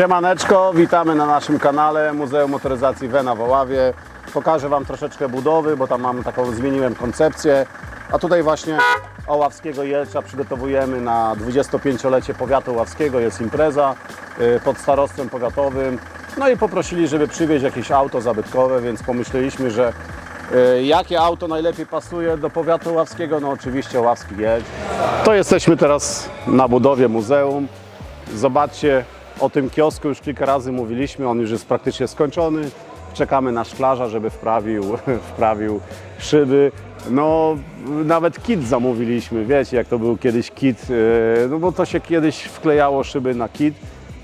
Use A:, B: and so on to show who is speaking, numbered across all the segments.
A: Siemaneczko, witamy na naszym kanale Muzeum Motoryzacji Wena w Oławie. Pokażę Wam troszeczkę budowy, bo tam mam taką, zmieniłem koncepcję. A tutaj właśnie Oławskiego Jelcza przygotowujemy na 25-lecie powiatu oławskiego. Jest impreza y, pod starostwem powiatowym. No i poprosili, żeby przywieźć jakieś auto zabytkowe, więc pomyśleliśmy, że y, jakie auto najlepiej pasuje do powiatu oławskiego? No oczywiście Oławski Jelcz. To jesteśmy teraz na budowie muzeum. Zobaczcie, o tym kiosku już kilka razy mówiliśmy, on już jest praktycznie skończony. Czekamy na szklarza, żeby wprawił, wprawił szyby. No, nawet kit zamówiliśmy, wiecie jak to był kiedyś kit, e, no bo to się kiedyś wklejało szyby na kit,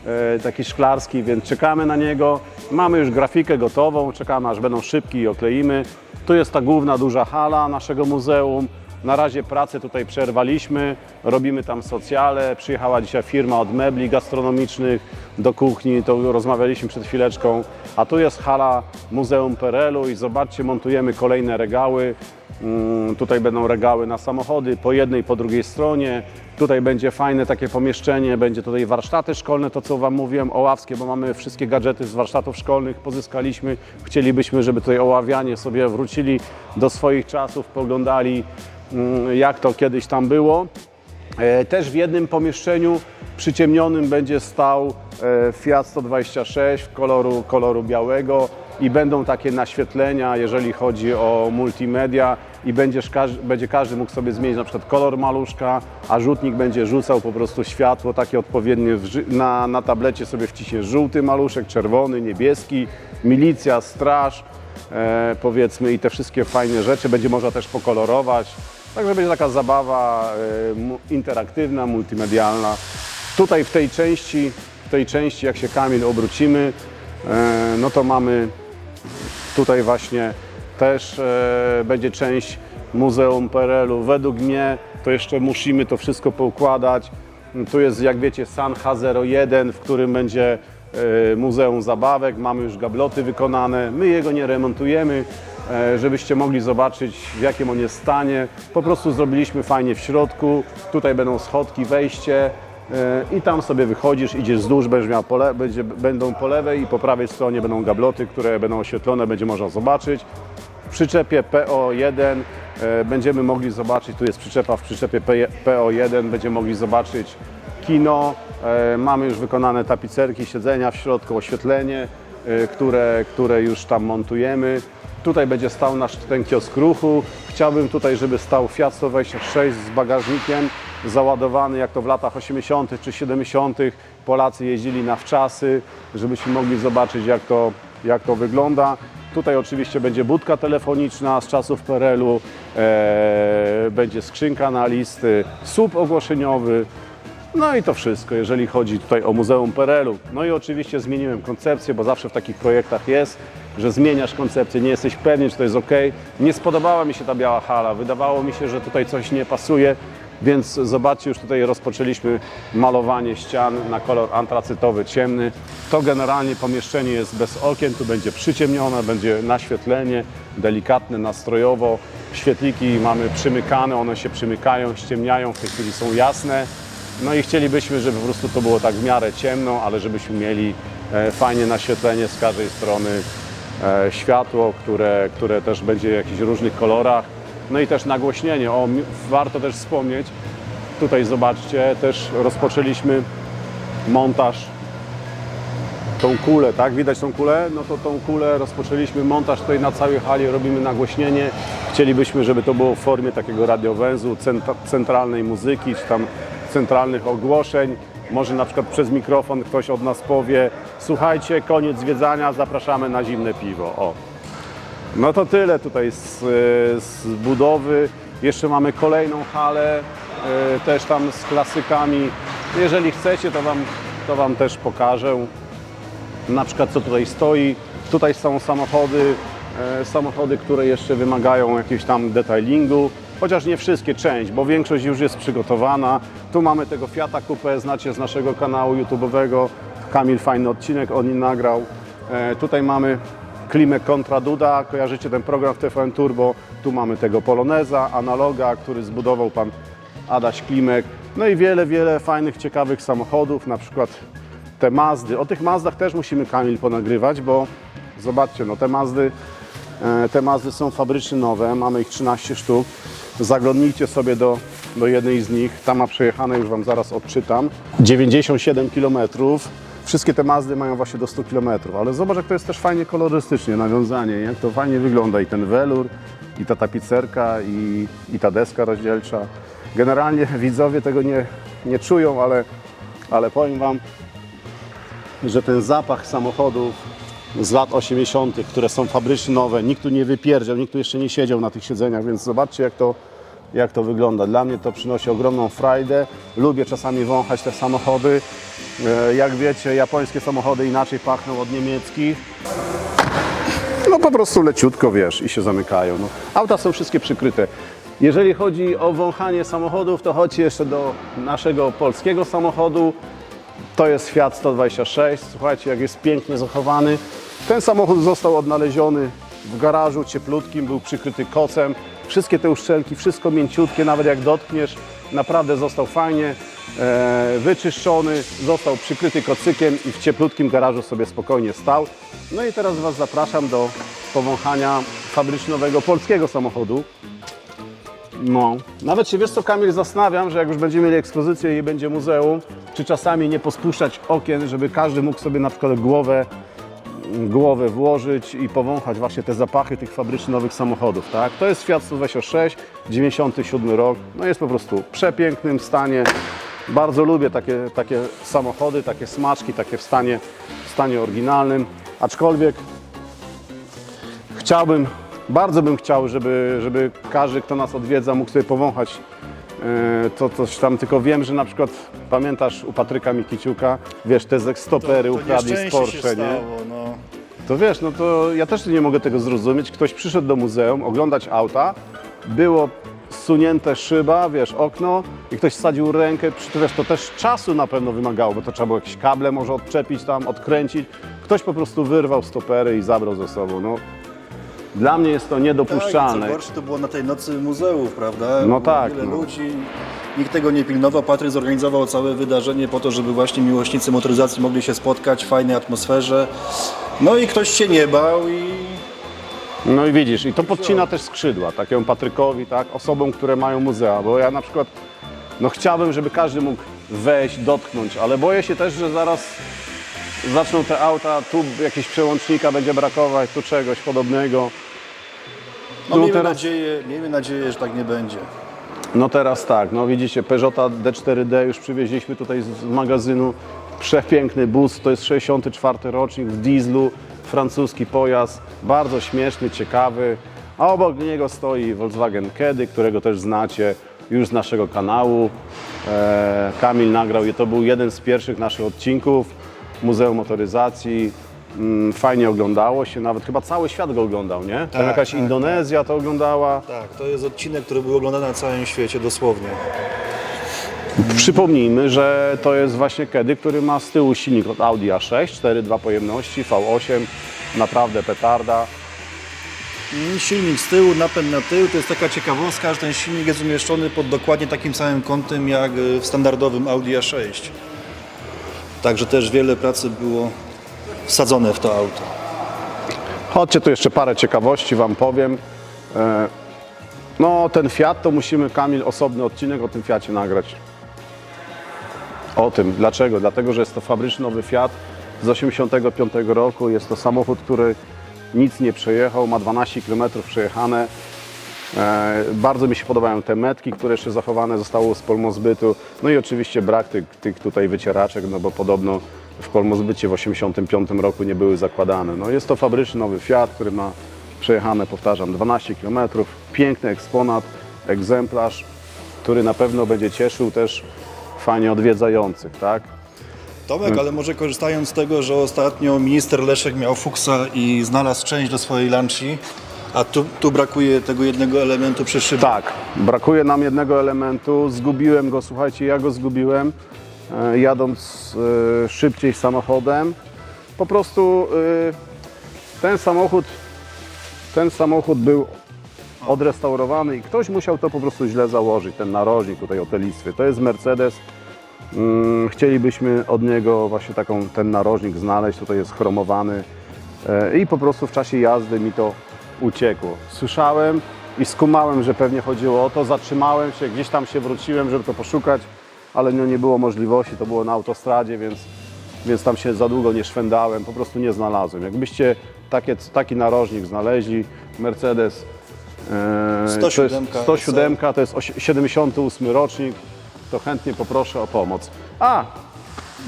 A: e, taki szklarski, więc czekamy na niego. Mamy już grafikę gotową, czekamy aż będą szybki i okleimy. Tu jest ta główna duża hala naszego muzeum. Na razie pracę tutaj przerwaliśmy, robimy tam socjale. Przyjechała dzisiaj firma od mebli gastronomicznych do kuchni, to rozmawialiśmy przed chwileczką. A tu jest hala Muzeum Perelu i zobaczcie, montujemy kolejne regały. Mm, Tutaj będą regały na samochody po jednej, po drugiej stronie. Tutaj będzie fajne takie pomieszczenie, będzie tutaj warsztaty szkolne, to co Wam mówiłem, oławskie, bo mamy wszystkie gadżety z warsztatów szkolnych, pozyskaliśmy. Chcielibyśmy, żeby tutaj oławianie sobie wrócili do swoich czasów, poglądali jak to kiedyś tam było. E, Też w jednym pomieszczeniu przyciemnionym będzie stał e, Fiat 126 koloru, koloru białego i będą takie naświetlenia, jeżeli chodzi o multimedia i będziesz, będzie każdy mógł sobie zmienić na przykład kolor maluszka, a rzutnik będzie rzucał po prostu światło takie odpowiednie. Na, na tablecie sobie wciśnie żółty maluszek, czerwony, niebieski, milicja, straż, e, powiedzmy i te wszystkie fajne rzeczy. Będzie można też pokolorować. Także będzie taka zabawa mu- interaktywna, multimedialna. Tutaj w tej części, w tej części jak się Kamil obrócimy, e, no to mamy tutaj właśnie też e, będzie część Muzeum PRL-u. Według mnie to jeszcze musimy to wszystko poukładać. Tu jest, jak wiecie, San H01, w którym będzie Muzeum Zabawek. Mamy już gabloty wykonane. My jego nie remontujemy, żebyście mogli zobaczyć, w jakim on jest stanie. Po prostu zrobiliśmy fajnie w środku. Tutaj będą schodki, wejście. E, I tam sobie wychodzisz, idziesz wzdłuż, będziesz miał pole, będzie, będą po lewej i po prawej stronie będą gabloty, które będą oświetlone, będzie można zobaczyć. W przyczepie PO1 e, będziemy mogli zobaczyć, tu jest przyczepa w przyczepie P- PO1, będziemy mogli zobaczyć kino. E, Mamy już wykonane tapicerki, siedzenia w środku, oświetlenie, e, które, które już tam montujemy. Tutaj będzie stał nasz ten kiosk ruchu. Chciałbym tutaj, żeby stał Fiat 126 z bagażnikiem załadowany, jak to w latach 80. czy 70. Polacy jeździli na wczasy, żebyśmy mogli zobaczyć, jak to, jak to wygląda. Tutaj oczywiście będzie budka telefoniczna z czasów PRL-u, e, będzie skrzynka na listy, słup ogłoszeniowy, no i to wszystko, jeżeli chodzi tutaj o Muzeum PRL-u. No i oczywiście zmieniłem koncepcję, bo zawsze w takich projektach jest, że zmieniasz koncepcję, nie jesteś pewien, czy to jest ok. Nie spodobała mi się ta biała hala, wydawało mi się, że tutaj coś nie pasuje, więc zobaczcie, już tutaj rozpoczęliśmy malowanie ścian na kolor antracytowy, ciemny. To generalnie pomieszczenie jest bez okien, tu będzie przyciemnione, będzie naświetlenie, delikatne, nastrojowo. Świetliki mamy przymykane, one się przymykają, ściemniają, w tej chwili są jasne. No i chcielibyśmy, żeby po prostu to było tak w miarę ciemno, ale żebyśmy mieli e, fajnie naświetlenie z każdej strony, e, światło, które, które też będzie w jakichś różnych kolorach. No i też nagłośnienie. O, warto też wspomnieć, tutaj zobaczcie, też rozpoczęliśmy montaż tą kulę, tak? Widać tą kulę? No to tą kulę rozpoczęliśmy montaż tutaj na całej hali, robimy nagłośnienie. Chcielibyśmy, żeby to było w formie takiego radiowęzu, centra- centralnej muzyki, czy tam centralnych ogłoszeń. Może na przykład przez mikrofon ktoś od nas powie słuchajcie, koniec zwiedzania, zapraszamy na zimne piwo. O. No to tyle tutaj z, z budowy. Jeszcze mamy kolejną halę, e, też tam z klasykami. Jeżeli chcecie, to wam, to wam też pokażę na przykład co tutaj stoi. Tutaj są samochody, e, samochody, które jeszcze wymagają jakiegoś tam detailingu, chociaż nie wszystkie, część, bo większość już jest przygotowana. Tu mamy tego Fiata Coupe, znacie z naszego kanału YouTube'owego. Kamil fajny odcinek o nim nagrał. E, Tutaj mamy Klimek kontra Duda, kojarzycie ten program w TVN Turbo. Tu mamy tego Poloneza, analoga, który zbudował pan Adaś Klimek. No i wiele, wiele fajnych, ciekawych samochodów, na przykład te Mazdy. O tych Mazdach też musimy Kamil ponagrywać, bo zobaczcie, no te Mazdy, e, te Mazdy są fabrycznie nowe, mamy ich 13 sztuk. Zaglądnijcie sobie do, do jednej z nich, tam ma przejechane, już Wam zaraz odczytam. 97 km. Wszystkie te Mazdy mają właśnie do 100 km, ale zobacz jak to jest też fajnie kolorystycznie nawiązanie, jak to fajnie wygląda i ten welur, i ta tapicerka, i, i ta deska rozdzielcza. Generalnie widzowie tego nie, nie czują, ale, ale powiem Wam, że ten zapach samochodów z lat 80., które są fabrycznie nowe, nikt tu nie wypierdział, nikt tu jeszcze nie siedział na tych siedzeniach, więc zobaczcie jak to, jak to wygląda. Dla mnie to przynosi ogromną frajdę. Lubię czasami wąchać te samochody. E, Jak wiecie, japońskie samochody inaczej pachną od niemieckich. No po prostu leciutko, wiesz, i się zamykają. No. Auta są wszystkie przykryte. Jeżeli chodzi o wąchanie samochodów, to chodźcie jeszcze do naszego polskiego samochodu. To jest Fiat 126. Słuchajcie, jak jest pięknie zachowany. Ten samochód został odnaleziony w garażu cieplutkim, był przykryty kocem. Wszystkie te uszczelki, wszystko mięciutkie, nawet jak dotkniesz, naprawdę został fajnie e, wyczyszczony, został przykryty kocykiem i w cieplutkim garażu sobie spokojnie stał. No i teraz Was zapraszam do powąchania fabrycznego polskiego samochodu. No, nawet się wiesz co Kamil zastanawiam, że jak już będziemy mieli ekspozycję i będzie muzeum, czy czasami nie pospuszczać okien, żeby każdy mógł sobie na przykład głowę, głowę włożyć i powąchać właśnie te zapachy tych fabrycznych nowych samochodów, tak? To jest Fiat 126, 97 rok, no jest po prostu w przepięknym stanie. Bardzo lubię takie, takie samochody, takie smaczki, takie w stanie, w stanie oryginalnym, aczkolwiek chciałbym, bardzo bym chciał, żeby, żeby każdy, kto nas odwiedza, mógł sobie powąchać e, to coś tam, tylko wiem, że na przykład pamiętasz u Patryka Mikiciuka, wiesz, te stopery ukradli z Porsche,
B: się
A: nie?
B: stało, no.
A: To wiesz, no to ja też nie mogę tego zrozumieć. Ktoś przyszedł do muzeum oglądać auta, było zsunięte szyba, wiesz, okno i ktoś wsadził rękę, to wiesz, to też czasu na pewno wymagało, bo to trzeba było jakieś kable może odczepić tam, odkręcić. Ktoś po prostu wyrwał stopery i zabrał ze sobą, no. Dla mnie jest to
B: Tak,
A: niedopuszczalne.
B: co gorsze, to było na tej nocy muzeów, prawda?
A: No
B: Było
A: tak,
B: Wiele
A: no.
B: ludzi, nikt tego nie pilnował. Patryk zorganizował całe wydarzenie po to, żeby właśnie miłośnicy motoryzacji mogli się spotkać w fajnej atmosferze. No i ktoś się nie bał i
A: No i widzisz, i to podcina też skrzydła takiemu Patrykowi, tak, osobom, które mają muzea, bo ja na przykład, no chciałbym, żeby każdy mógł wejść, dotknąć, ale boję się też, że zaraz zaczną te auta, tu jakieś przełącznika będzie brakować, tu czegoś podobnego.
B: No, miejmy,
A: teraz-
B: nadzieję, miejmy nadzieję, że tak nie będzie.
A: No teraz tak, no widzicie, Peugeota D4D już przywieźliśmy tutaj z z magazynu. Przepiękny bus, to jest 64 rocznik w dieslu, francuski pojazd, bardzo śmieszny, ciekawy. A obok niego stoi Volkswagen Kedy, którego też znacie już z naszego kanału. E, Kamil nagrał je, to był jeden z pierwszych naszych odcinków Muzeum Motoryzacji. Mm, Fajnie oglądało się, nawet chyba cały świat go oglądał, nie? Tam
B: Tak,
A: jakaś
B: tak,
A: Indonezja to oglądała.
B: Tak, to jest odcinek, który był oglądany na całym świecie, dosłownie.
A: Przypomnijmy, że to jest właśnie Kedy, który ma z tyłu silnik od Audi A6, 4,2 pojemności, V8, naprawdę petarda.
B: Mm, Silnik z tyłu, napęd na tył, to jest taka ciekawostka, że ten silnik jest umieszczony pod dokładnie takim samym kątem jak y, w standardowym Audi A6. Także też wiele pracy było wsadzone w to auto.
A: Chodźcie, tu jeszcze parę ciekawości Wam powiem. E, No, ten Fiat to musimy, Kamil, osobny odcinek o tym Fiacie nagrać. O tym. Dlaczego? Dlatego, że jest to fabryczny nowy Fiat z 85 roku. Jest to samochód, który nic nie przejechał, ma 12 km przejechane. E, bardzo mi się podobają te metki, które jeszcze zachowane zostały z polmozbytu. No i oczywiście brak tych, tych tutaj wycieraczek, no bo podobno w polmozbycie w 85 roku nie były zakładane. No jest to fabryczny nowy Fiat, który ma przejechane, powtarzam, 12 km. Piękny eksponat, egzemplarz, który na pewno będzie cieszył też fajnie odwiedzających, tak?
B: Tomek, ale może korzystając z tego, że ostatnio minister Leszek miał fuksa i znalazł część do swojej lunchi, a tu, tu brakuje tego jednego elementu przy szybie.
A: Tak, brakuje nam jednego elementu. Zgubiłem go, słuchajcie, ja go zgubiłem, jadąc e, szybciej samochodem. Po prostu e, ten samochód, ten samochód był odrestaurowany i ktoś musiał to po prostu źle założyć, ten narożnik tutaj o te listwy. To jest Mercedes Mm, Chcielibyśmy od niego właśnie taką, ten narożnik znaleźć, tutaj jest chromowany E, i po prostu w czasie jazdy mi to uciekło. Słyszałem i skumałem, że pewnie chodziło o to, zatrzymałem się, gdzieś tam się wróciłem, żeby to poszukać, ale no nie było możliwości, to było na autostradzie, więc, więc tam się za długo nie szwendałem, po prostu nie znalazłem. Jakbyście takie, taki narożnik znaleźli, Mercedes e,
B: 107
A: to jest 107 to jest osi- 78 rocznik, to chętnie poproszę o pomoc. A,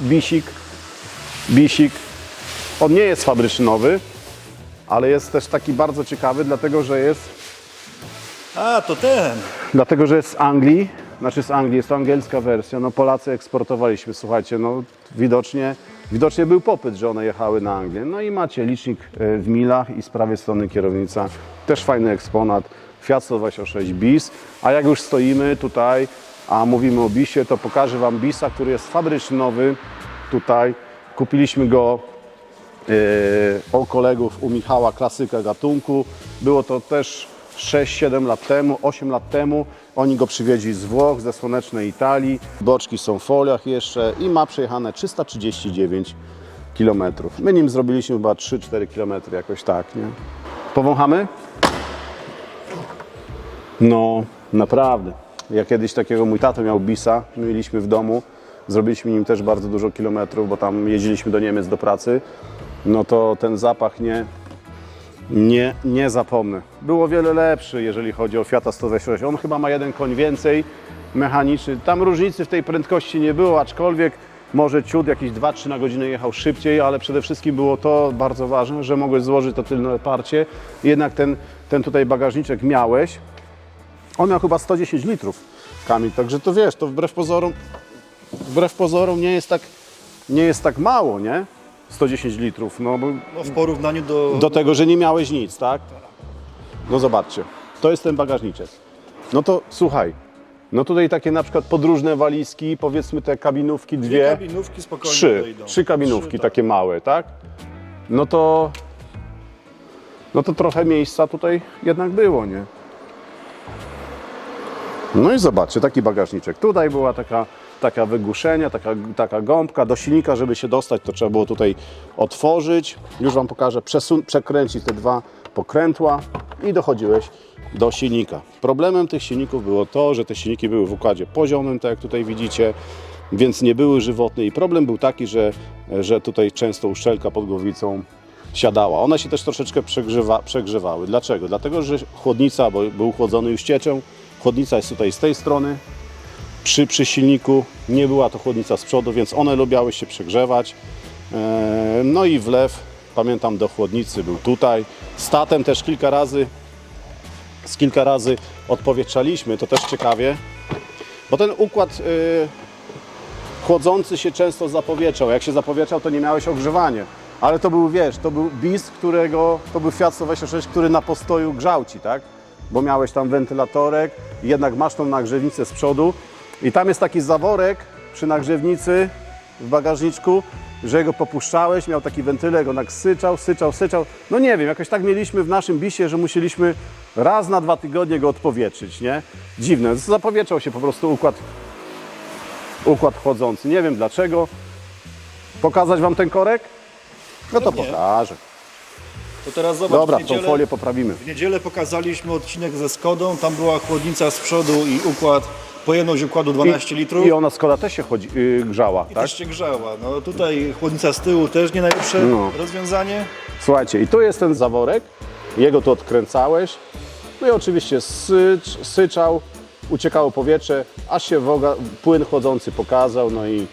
A: Bisik, Bisik, on nie jest fabryczny nowy, ale jest też taki bardzo ciekawy, dlatego że jest,
B: A, to ten.
A: dlatego, że jest z Anglii, znaczy z Anglii, jest to angielska wersja. No Polacy eksportowaliśmy, słuchajcie, no widocznie, widocznie był popyt, że one jechały na Anglię. No i macie licznik e, w milach i z prawej strony kierownica, też fajny eksponat, Fiat 126 BIS, a jak już stoimy tutaj, a mówimy o BISie, to pokażę Wam BISa, który jest fabryczny nowy, tutaj, kupiliśmy go Yy, o kolegów u Michała, klasyka gatunku. Było to też 6-7 lat temu, 8 lat temu. Oni go przywieźli z Włoch, ze słonecznej Italii. Boczki są w foliach jeszcze i ma przejechane 339 km. My nim zrobiliśmy chyba 3-4 km, jakoś tak, nie? Powąchamy? No, naprawdę. Ja kiedyś takiego, mój tato miał Bisa, my mieliśmy w domu, zrobiliśmy nim też bardzo dużo kilometrów, bo tam jeździliśmy do Niemiec do pracy. No to ten zapach nie, nie, nie zapomnę. Było wiele lepszy, jeżeli chodzi o Fiata 126. On chyba ma jeden koń więcej, mechaniczny. Tam różnicy w tej prędkości nie było, aczkolwiek może ciut jakieś 2-3 na godzinę jechał szybciej, ale przede wszystkim było to bardzo ważne, że mogłeś złożyć to tylne parcie. Jednak ten, ten tutaj bagażniczek miałeś. On miał chyba 110 litrów, Kamil, także to wiesz, to wbrew pozorom, wbrew pozorom nie jest tak, nie jest tak mało, nie? 110 litrów, no
B: No, w porównaniu do...
A: do tego, że nie miałeś nic, tak? No zobaczcie, to jest ten bagażniczek. No to słuchaj, no tutaj takie na przykład podróżne walizki, powiedzmy te kabinówki
B: Dwie
A: dwie,
B: kabinówki spokojnie
A: trzy,
B: wejdą.
A: trzy kabinówki
B: tak.
A: takie małe, tak? No to, no to trochę miejsca tutaj jednak było, nie? No i zobaczcie, taki bagażniczek. Tutaj była taka, taka wygłuszenia, taka, taka gąbka. Do silnika, żeby się dostać, to trzeba było tutaj otworzyć. Już Wam pokażę, przesun- przekręcić te dwa pokrętła i dochodziłeś do silnika. Problemem tych silników było to, że te silniki były w układzie poziomym, tak jak tutaj widzicie, więc nie były żywotne i problem był taki, że, że tutaj często uszczelka pod głowicą siadała. One się też troszeczkę przegrzewa, przegrzewały. Dlaczego? Dlatego, że chłodnica, bo był chłodzony już cieczą, chłodnica jest tutaj z tej strony, przy, przy silniku nie była to chłodnica z przodu, więc one lubiały się przegrzewać. Eee, No i wlew, pamiętam, do chłodnicy był tutaj. Statem też kilka razy, z kilka razy odpowietrzaliśmy, to też ciekawie, bo ten układ y, chłodzący się często zapowietrzał. Jak się zapowietrzał, to nie miałeś ogrzewania. Ale to był, wiesz, to był BIS, którego, to był Fiat 126, który na postoju grzał Ci, tak? Bo miałeś tam wentylatorek, jednak masz tą nagrzewnicę z przodu i tam jest taki zaworek przy nagrzewnicy w bagażniczku, że go popuszczałeś, miał taki wentylek, on tak syczał, syczał, syczał. No nie wiem, jakoś tak mieliśmy w naszym bisie, że musieliśmy raz na dwa tygodnie go odpowietrzyć, nie? Dziwne, zapowietrzał się po prostu układ układ chłodzący. Nie wiem dlaczego. Pokazać Wam ten korek? No to
B: Pewnie.
A: pokażę.
B: To teraz zobacz,
A: Dobra,
B: w
A: tą
B: niedzielę,
A: folię poprawimy.
B: w niedzielę pokazaliśmy odcinek ze Skodą, tam była chłodnica z przodu i układ, pojemność układu 12 litrów.
A: I ona Skoda też się chodzi, yy, grzała,
B: I
A: tak?
B: też się grzała. No tutaj chłodnica z tyłu też nie najlepsze
A: No.
B: rozwiązanie.
A: Słuchajcie, i tu jest ten zaworek, jego tu odkręcałeś, no i oczywiście sycz, syczał, uciekało powietrze, aż się woga, płyn chłodzący pokazał, no i,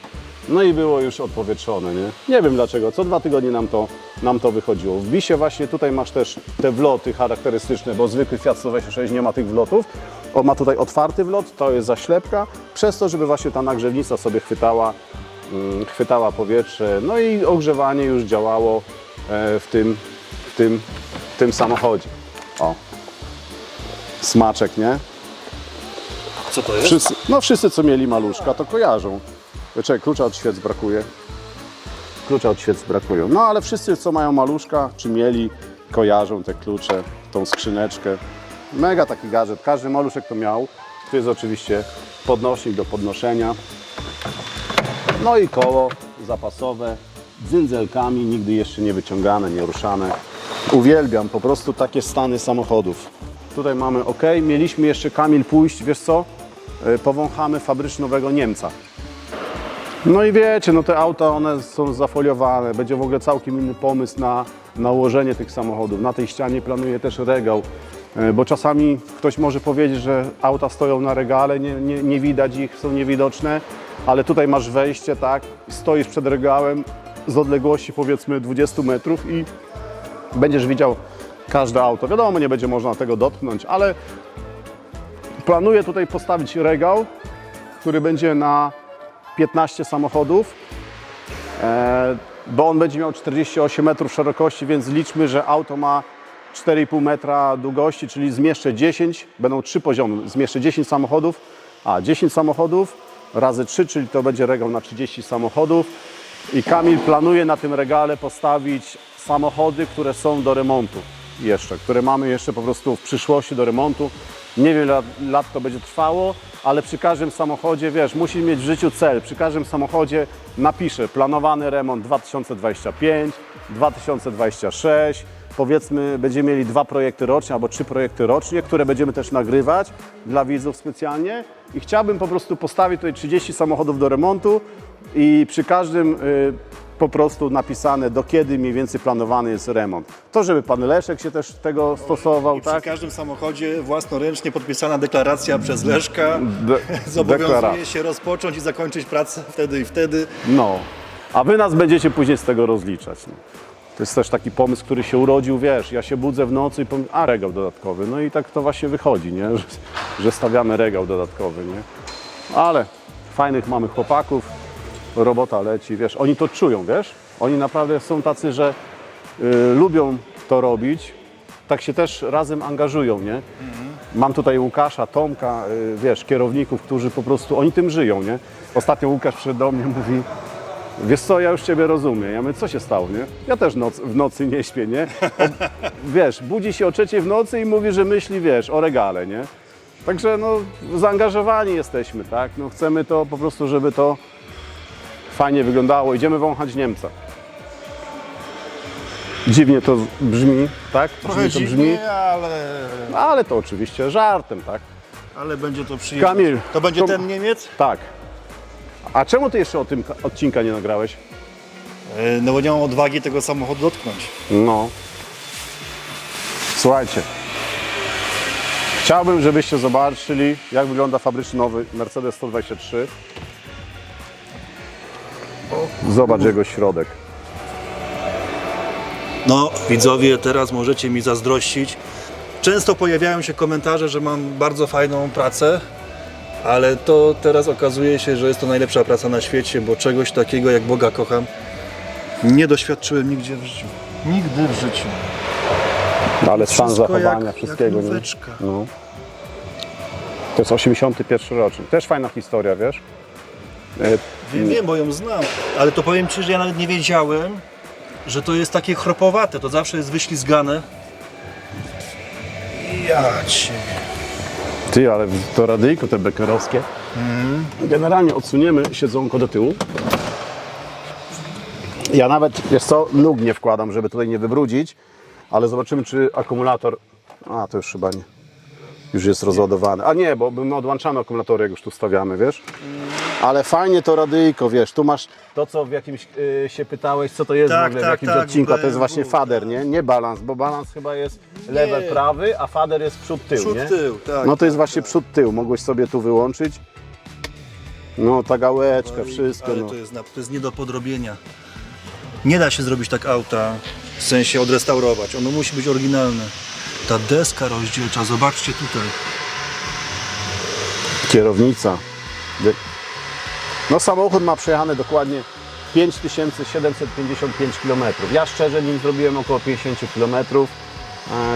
A: no i było już odpowietrzone, nie? Nie wiem dlaczego, co dwa tygodnie nam to, nam to wychodziło. W Bisie właśnie tutaj masz też te wloty charakterystyczne, bo zwykły Fiat 126 nie ma tych wlotów. On ma tutaj otwarty wlot, to jest zaślepka, przez to, żeby właśnie ta nagrzewnica sobie chwytała, mm, chwytała powietrze, no i ogrzewanie już działało e, w tym, w tym, w tym samochodzie. O, smaczek, nie?
B: Co to jest?
A: Wszyscy, no wszyscy, co mieli maluszka, to kojarzą. Czekaj, klucza od świec brakuje. Klucza od świec brakują. No ale wszyscy, co mają maluszka, czy mieli, kojarzą te klucze, tą skrzyneczkę. Mega taki gadżet. Każdy maluszek to miał. Tu jest oczywiście podnośnik do podnoszenia. No i koło zapasowe z dzyndzelkami, nigdy jeszcze nie wyciągane, nie ruszane. Uwielbiam po prostu takie stany samochodów. Tutaj mamy ok, mieliśmy jeszcze Kamil pójść, wiesz co? Y, Powąchamy fabrycznowego Niemca. No i wiecie, no te auta one są zafoliowane, będzie w ogóle całkiem inny pomysł na nałożenie tych samochodów. Na tej ścianie planuję też regał, e, bo czasami ktoś może powiedzieć, że auta stoją na regale, nie, nie, nie widać ich, są niewidoczne, ale tutaj masz wejście, tak, stoisz przed regałem z odległości powiedzmy 20 metrów i będziesz widział każde auto. Wiadomo, nie będzie można tego dotknąć, ale planuję tutaj postawić regał, który będzie na 15 samochodów, e, bo on będzie miał 48 metrów szerokości, więc liczmy, że auto ma 4,5 metra długości, czyli zmieszczę 10, będą trzy poziomy, zmieszczę 10 samochodów, a 10 samochodów razy 3, czyli to będzie regał na 30 samochodów i Kamil planuje na tym regale postawić samochody, które są do remontu jeszcze, które mamy jeszcze po prostu w przyszłości do remontu. Nie wiem lat, lat to będzie trwało, ale przy każdym samochodzie, wiesz, musi mieć w życiu cel. Przy każdym samochodzie napiszę planowany remont 2025, 2026. Powiedzmy, będziemy mieli dwa projekty rocznie albo trzy projekty rocznie, które będziemy też nagrywać dla widzów specjalnie. I chciałbym po prostu postawić tutaj 30 samochodów do remontu i przy każdym y, po prostu napisane, do kiedy mniej więcej planowany jest remont. To, żeby pan Leszek się też tego stosował,
B: I przy
A: tak?
B: każdym samochodzie własnoręcznie podpisana deklaracja przez Leszka
A: De-
B: zobowiązuje się rozpocząć i zakończyć pracę wtedy i wtedy.
A: No, a wy nas będziecie później z tego rozliczać. No. To jest też taki pomysł, który się urodził, wiesz, ja się budzę w nocy i powiem, a regał dodatkowy. No i tak to właśnie wychodzi, nie? Że, że stawiamy regał dodatkowy, nie? Ale fajnych mamy chłopaków, robota leci, wiesz, oni to czują, wiesz? Oni naprawdę są tacy, że y, lubią to robić, tak się też razem angażują, nie? Mam tutaj Łukasza, Tomka, y, wiesz, kierowników, którzy po prostu, oni tym żyją, nie? Ostatnio Łukasz przyszedł do mnie, mówi, wiesz co, ja już Ciebie rozumiem. Ja mówię, co się stało, nie? Ja też noc, w nocy nie śpię, nie? O, wiesz, budzi się o trzeciej w nocy i mówi, że myśli, wiesz, o regale, nie? Także, no, zaangażowani jesteśmy, tak? No, chcemy to po prostu, żeby to fajnie wyglądało. Idziemy wąchać Niemca. Dziwnie to brzmi, tak? Dziwnie to brzmi,
B: ale,
A: ale to oczywiście żartem, tak?
B: ale będzie to przyjemne.
A: Kamil,
B: To będzie
A: to-
B: ten Niemiec?
A: Tak. A czemu ty jeszcze o tym ka- odcinka nie nagrałeś?
B: E, No bo nie mam odwagi tego samochodu dotknąć.
A: No. Słuchajcie. Chciałbym, żebyście zobaczyli, jak wygląda fabryczny nowy Mercedes 123. Zobacz jego środek.
B: No, widzowie, teraz możecie mi zazdrościć. Często pojawiają się komentarze, że mam bardzo fajną pracę, ale to teraz okazuje się, że jest to najlepsza praca na świecie, bo czegoś takiego jak Boga kocham nie doświadczyłem nigdzie w życiu. Nigdy w życiu.
A: Ale stan
B: Wszystko
A: zachowania,
B: jak-
A: wszystkiego.
B: jak
A: nie? No. To jest 81 rocznik. Też fajna historia, wiesz? E,
B: Wiem, wiem, bo ją znam, ale to powiem Ci, że ja nawet nie wiedziałem, że to jest takie chropowate, to zawsze jest wyślizgane. Ja Cię.
A: Ty, ale to radyjko te bekerowskie. Generalnie odsuniemy siedzonko do tyłu. Ja nawet, wiesz co, nóg nie wkładam, żeby tutaj nie wybrudzić, ale zobaczymy, czy akumulator... A, to już chyba nie. Już jest rozładowany. A nie, bo my odłączamy akumulatory, jak już tu stawiamy, wiesz? Ale fajnie to radyjko, wiesz, tu masz to, co w jakimś y, się pytałeś, co to jest
B: Tak,
A: w ogóle w
B: tak,
A: jakimś
B: tak,
A: odcinku, a to jest właśnie fader, nie? Nie balans, bo balans chyba jest level prawy, a fader jest przód tył,
B: Przód,
A: nie?
B: tył, tak,
A: No to jest właśnie przód tył, mogłeś sobie tu wyłączyć. No ta gałeczka, wszystko.
B: Ale
A: No.
B: to jest, na- to jest nie do podrobienia. Nie da się zrobić tak auta, w sensie odrestaurować. Ono musi być oryginalne. Ta deska rozdzielcza, zobaczcie tutaj.
A: Kierownica. No samochód ma przejechane dokładnie 5755 km. Ja szczerze nim zrobiłem około 50 km. E,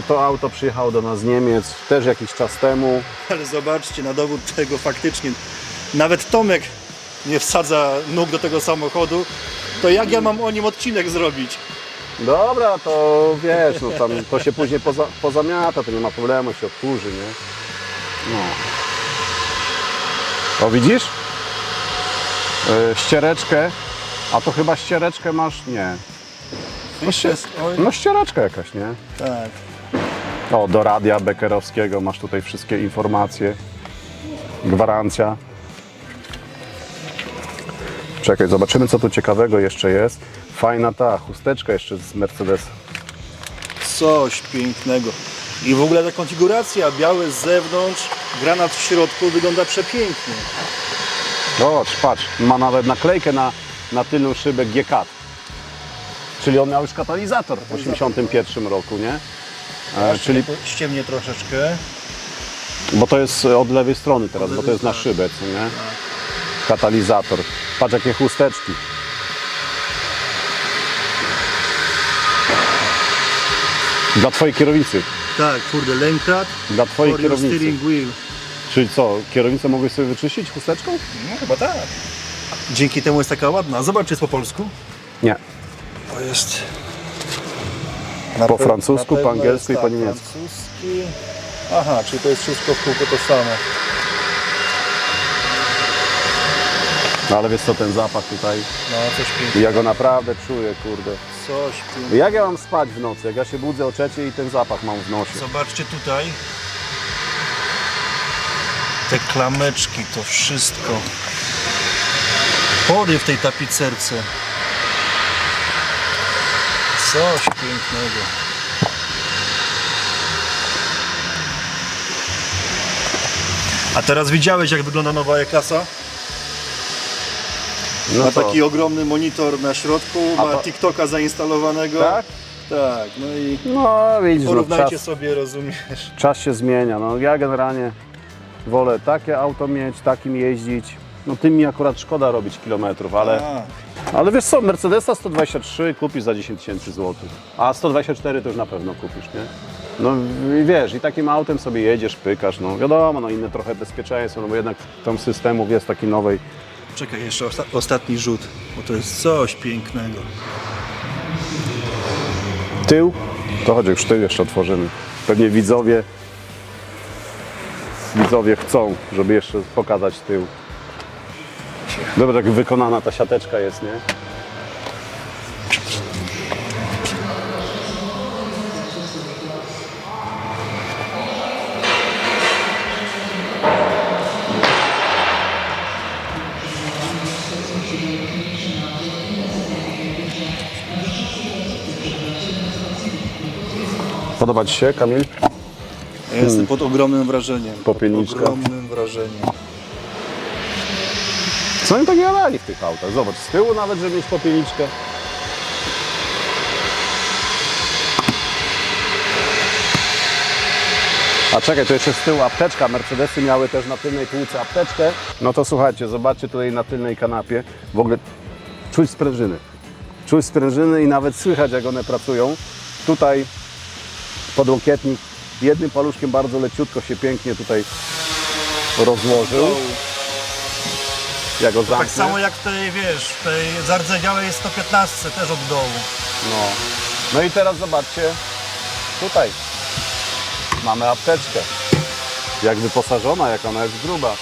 A: To auto przyjechało do nas z Niemiec też jakiś czas temu.
B: Ale zobaczcie, na dowód tego faktycznie, nawet Tomek nie wsadza nóg do tego samochodu, to jak ja mam o nim odcinek zrobić?
A: Dobra, to wiesz, no tam to się później poza, pozamiata, to nie ma problemu, się odkurzy, nie? No. O widzisz? e, ściereczkę, a to chyba ściereczkę masz, nie. No, ście, no ściereczka jakaś, nie?
B: tak.
A: O, do radia bekerowskiego masz tutaj wszystkie informacje. Gwarancja. Czekaj, zobaczymy co tu ciekawego jeszcze jest. Fajna ta chusteczka jeszcze z Mercedes.
B: Coś pięknego. I w ogóle ta konfiguracja, białe z zewnątrz, granat w środku, wygląda przepięknie.
A: Zobacz, patrz, ma nawet naklejkę na, na tylną szybę GK. Czyli on miał już katalizator w 81 roku, nie? E, czyli,
B: Ściemnie troszeczkę.
A: bo to jest od lewej strony teraz, bo to jest na szybę, co nie? Katalizator. Patrz jakie chusteczki. Dla twojej kierownicy.
B: Tak, kurde, lękrat.
A: Dla twojej
B: for your
A: kierownicy.
B: steering wheel.
A: Czyli co, kierownicę mogłeś sobie wyczyścić chusteczką?
B: No chyba tak. Dzięki temu jest taka ładna. Zobacz, czy jest po polsku.
A: Nie.
B: To jest...
A: Po francusku, po angielsku i po niemiecku.
B: tak, Francuski. Aha, czyli to jest wszystko w kółko to samo.
A: No ale wiesz co, ten zapach tutaj,
B: No, coś pięknego.
A: ja go naprawdę czuję, kurde.
B: Coś pięknego.
A: Jak ja mam spać w nocy? Jak ja się budzę o trzeciej i ten zapach mam w nosie.
B: Zobaczcie tutaj. Te klameczki, to wszystko. Pory w tej tapicerce. Coś pięknego. A teraz widziałeś jak wygląda nowa E-klasa?
A: No
B: ma
A: to-
B: taki ogromny monitor na środku,
A: A
B: ma
A: to-
B: TikToka zainstalowanego.
A: Tak?
B: Tak, no i
A: No widzisz, no,
B: porównajcie
A: czas,
B: sobie, rozumiesz.
A: czas się zmienia. No ja generalnie wolę takie auto mieć, takim jeździć. No tym mi akurat szkoda robić kilometrów, ale,
B: A.
A: ale wiesz co, Mercedesa 123 kupisz za 10 tysięcy złotych, a 124 to już na pewno kupisz, nie? No i wiesz, i takim autem sobie jedziesz, pykasz, no wiadomo, no inne trochę bezpieczeństwo, no bo jednak tam systemów jest taki nowej.
B: Czekaj, jeszcze osta- ostatni rzut, bo to jest coś pięknego.
A: Tył, to chodzi, już tył jeszcze otworzymy. Pewnie widzowie, widzowie chcą, żeby jeszcze pokazać tył. Dobra, jak wykonana ta siateczka jest, nie? Podoba Ci się, Kamil?
B: Ja jestem pod ogromnym wrażeniem.
A: Popielniczka.
B: Pod ogromnym wrażeniem.
A: Co oni tak jadali w tych autach? Zobacz, z tyłu nawet, żeby mieć popielniczkę. A czekaj, to jeszcze z tyłu apteczka. Mercedesy miały też na tylnej półce apteczkę. No to słuchajcie, zobaczcie tutaj na tylnej kanapie. W ogóle czuć sprężyny. Czuć sprężyny i nawet słychać, jak one pracują. Tutaj podłokietnik jednym paluszkiem bardzo leciutko się pięknie tutaj rozłożył. Ja go zamknę.
B: Tak samo jak w tej, wiesz, w tej zardzewiałej 115 też od dołu.
A: No. no i teraz zobaczcie, tutaj mamy apteczkę. Jak wyposażona, jak ona jest gruba.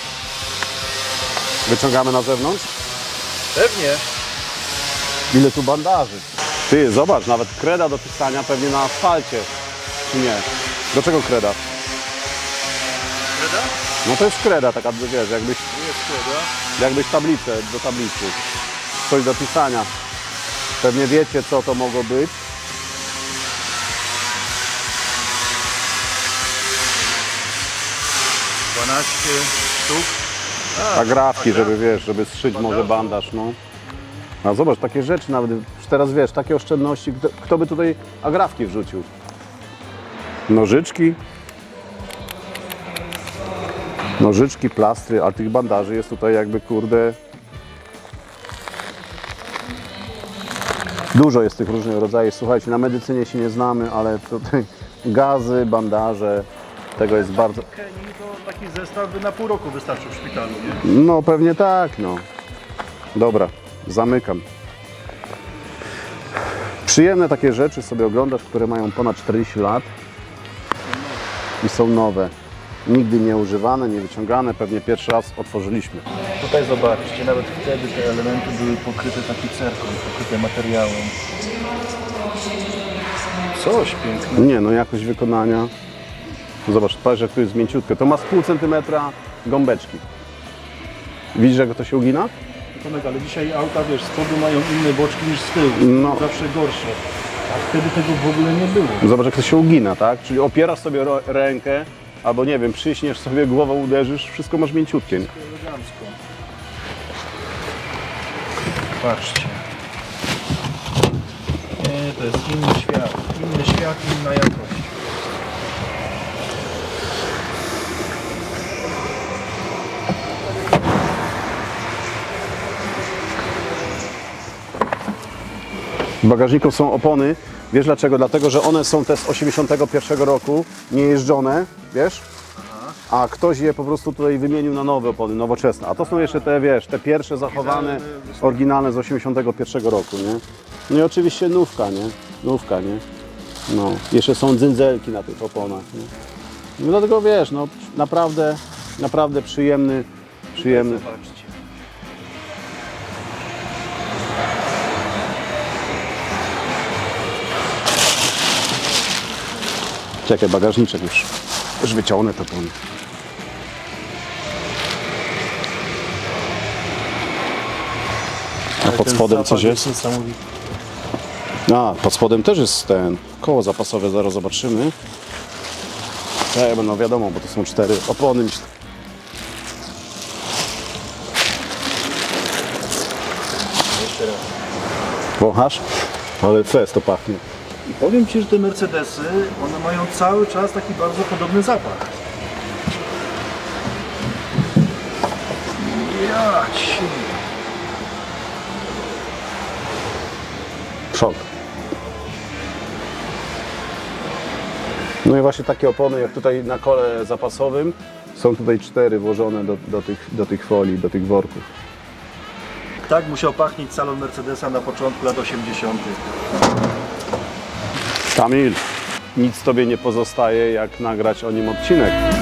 A: Wyciągamy na zewnątrz.
B: Pewnie.
A: Ile tu bandaży. Ty, zobacz, nawet kreda do pisania pewnie na asfalcie. Czy nie? Do czego kreda?
B: Prawda?
A: No to jest kreda, taka, wiesz, jakbyś,
B: Jest prawda?
A: jakbyś tablicę do tablicy. Coś do pisania. Pewnie wiecie, co to mogło być.
B: Dwanaście sztuk.
A: agrafki, żeby wiesz, żeby strzyć może bandaż, no. A zobacz, takie rzeczy nawet, już teraz wiesz, takie oszczędności, kto, kto by tutaj agrafki wrzucił? Nożyczki. Nożyczki, plastry, a tych bandaży jest tutaj jakby, kurde... Dużo jest tych różnych rodzajów. Słuchajcie, na medycynie się nie znamy, ale tutaj gazy, bandaże, tego jest bardzo...
B: Kenny to taki zestaw by na pół roku wystarczył w szpitalu, nie?
A: No pewnie tak, no. Dobra, zamykam. Przyjemne takie rzeczy sobie oglądasz, które mają ponad 40 lat i są nowe. Nigdy nie używane, nie wyciągane, pewnie pierwszy raz otworzyliśmy.
B: Tutaj zobaczcie, nawet wtedy te elementy były pokryte tapicerką, pokryte materiałem. Coś pięknego.
A: Nie, no jakość wykonania. Zobacz, patrz jak tu jest mięciutko. To ma z pół centymetra gąbeczki. Widzisz jak to się ugina?
B: Tomek, ale dzisiaj auta, wiesz, z przodu mają inne boczki niż z tyłu.
A: No.
B: Zawsze gorsze. A wtedy tego w ogóle nie było.
A: Zobacz jak to się ugina, tak? Czyli opierasz sobie rękę, albo nie wiem, przyśniesz sobie głową, uderzysz, wszystko masz mięciutkie. nie?
B: Elegancko. Patrzcie. Nie, to jest inny świat. Inny świat, inna jakość.
A: W bagażniku są opony. Wiesz dlaczego? Dlatego, że one są te z 81 roku, niejeżdżone, wiesz? A ktoś je po prostu tutaj wymienił na nowe opony, nowoczesne. A to są jeszcze te, wiesz, te pierwsze zachowane, oryginalne z 81 roku, nie? No i oczywiście nówka, nie? Nówka, nie? No, jeszcze są dzędzelki na tych oponach, nie? No dlatego wiesz, no naprawdę, naprawdę przyjemny, przyjemny. Czekaj, bagażniczek już, już wyciągnę opony. A pod
B: Ten
A: spodem coś jest? A, pod spodem też jest ten koło zapasowe, zaraz zobaczymy. Tak, no wiadomo, bo to są cztery opony.
B: Jeszcze raz.
A: Wąchasz? Ale co jest to pachnie?
B: I powiem Ci, że te Mercedesy, one mają cały czas taki bardzo podobny zapach. Ja ci.
A: Szok. No i właśnie takie opony, jak tutaj na kole zapasowym, są tutaj cztery włożone do, do, tych, do tych folii, do tych worków.
B: Tak musiał pachnieć salon Mercedesa na początku lat 80.
A: Kamil, nic tobie nie pozostaje, jak nagrać o nim odcinek.